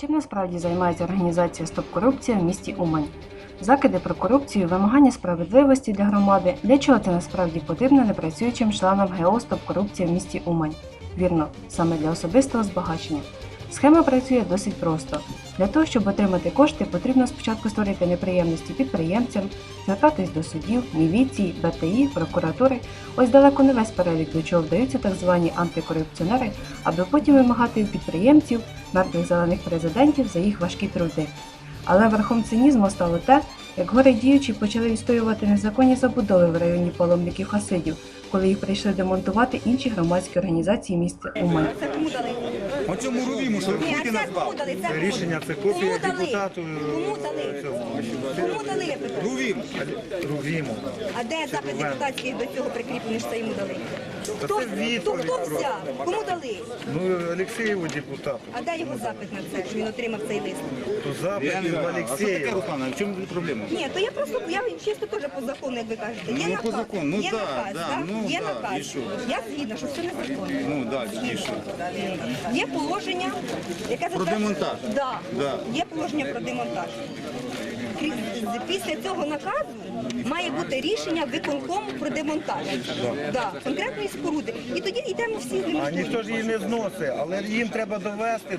Чим насправді займається організація Стоп корупція в місті Умань? Закиди про корупцію, вимагання справедливості для громади. Для чого це насправді потрібно непрацюючим членам ГО Стоп корупція в місті Умань? Вірно, саме для особистого збагачення. Схема працює досить просто. Для того, щоб отримати кошти, потрібно спочатку створити неприємності підприємцям, звертатись до судів, міліції, БТІ, прокуратури. Ось далеко не весь перелік, до чого вдаються так звані антикорупціонери, аби потім вимагати підприємців, мертвих зелених президентів за їх важкі труди. Але верхом цинізму стало те, як горе діючі почали відстоювати незаконні забудови в районі паломників Хасидів, коли їх прийшли демонтувати інші громадські організації міста Умань. Це кому дали? Оцьому Рувіму, що Ні, а Путін це назвав. Це рішення, це кому копія дали? депутату Кому дали? Кому дали? я питаю? Рувім. Рувіму. А де запит депутатський до цього прикріплений, що це йому дали? Хто, хто, відповідь хто взяв? Кому дали? Ну, Олексєєву депутату. А де його запит на це, що він отримав цей лист? То запит від. А що таке. Руслана? В чому проблема? Ні, то я просто, я чисто теж по закону, як ви кажете. Є Ну, наказ, по закону, ну є да, наказ, да, так? ну є наказ. що? Я згідна, що все незаконно. Ну, да, і що? Є положення, яке Про демонтаж? Да. Да. Є положення про демонтаж. Після цього наказу має бути рішення виконкому про демонтаж. Да. конкретної споруди. І тоді йдемо всі з ними. А ніхто ж її не зносить, але їм треба довести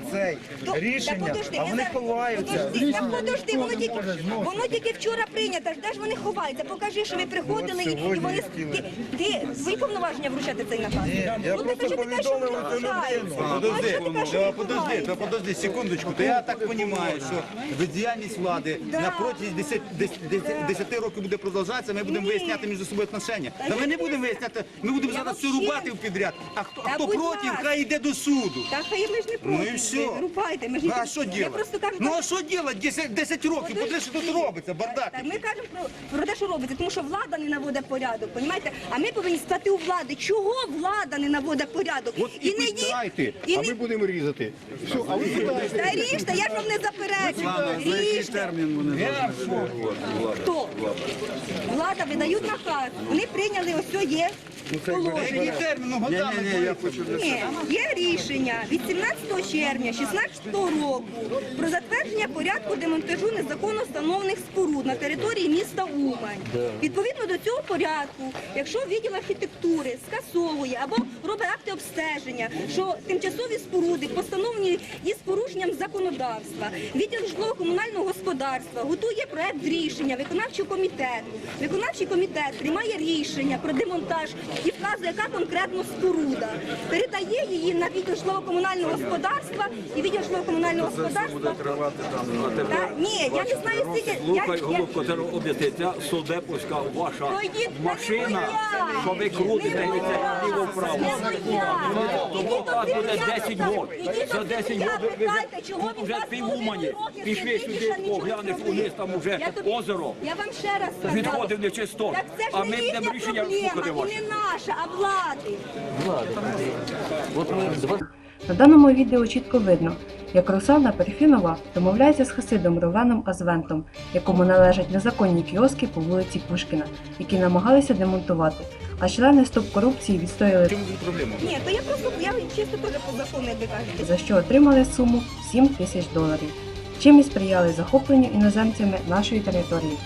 То- рішення, подожди, а я вони зараз- ховаються. Подожди, та подожди, воно тільки, воно тільки вчора прийнято. ж Де ж вони ховаються? Покажи, що ви приходили і, і вони... Ти, ти свої повноваження вручати цей наказ? я ну, просто ти кажеш, що вони повідомив цю ховаються? людину. А Подожди, що ти кажеш, що да, вони подожди, ховаються? подожди, секундочку. То я так розумію, що бездіяльність влади на протязі 10, 10, 10, 10 років буде продовжуватися, ми будемо виясняти між собою отношення. Та ми не будемо виясняти, ми будемо зараз все рубати в підряд. А хто, Та хто будь проти, ласка. хай йде до суду. Та хай ми ж не проти. Ну і все. Ви Рубайте, ми ж не А що Я делать? просто кажу, Ну так- а що делать? 10, 10 років, подивись, що тут робиться, бардак. Так, ми кажемо про, про те, що робиться, тому що влада не наводить порядок, понімаєте? А ми повинні спитати у влади, чого влада не наводить порядок. От і, не питайте, і а ми будемо різати. Все, а ви питаєте. Та ріжте, я ж вам не заперечую. Ріжте. Хто? Влада видають наказ. Вони прийняли ось є положення. Ну. Ні, є рішення від 17 червня 16 року про затвердження порядку демонтажу незаконно встановлених споруд на території міста Умань. Відповідно до цього порядку, якщо відділ архітектури скасовує або робить акти обстеження, що тимчасові споруди постановлені із порушенням законодавства, відділ житлово-комунального господарства готує проект рішення виконавчого комітету. Виконавчий комітет приймає рішення про демонтаж і вказує, яка конкретно споруда. Передає її на відділ житлово-комунального господарства і відділ житлово-комунального господарства. Та, ні, я не знаю, скільки. Я, Слухай, я, голубко, це об'ясниться, судепуська ваша машина, не моя. що ви крутите і це ліво вправо. Тому вас буде 10 років. За 10 років ви вже- півумані. Пішли сюди, поглянеш униз, там уже озеро. Я вам ще раз сказала. Відходив нечисто. Так це ж А не ми їхня рішення проблема, слухати і ваші. Наша, а влади. На даному відео чітко видно, як Русана Перфінова домовляється з Хасидом Ровеном Азвентом, якому належать незаконні кіоски по вулиці Пушкіна, які намагалися демонтувати. А члени стоп корупції відстояли, проблема? Ні, то я просто, я чисто теж по закону, як ви кажете. за що отримали суму 7 тисяч доларів, чим і сприяли захопленню іноземцями нашої території.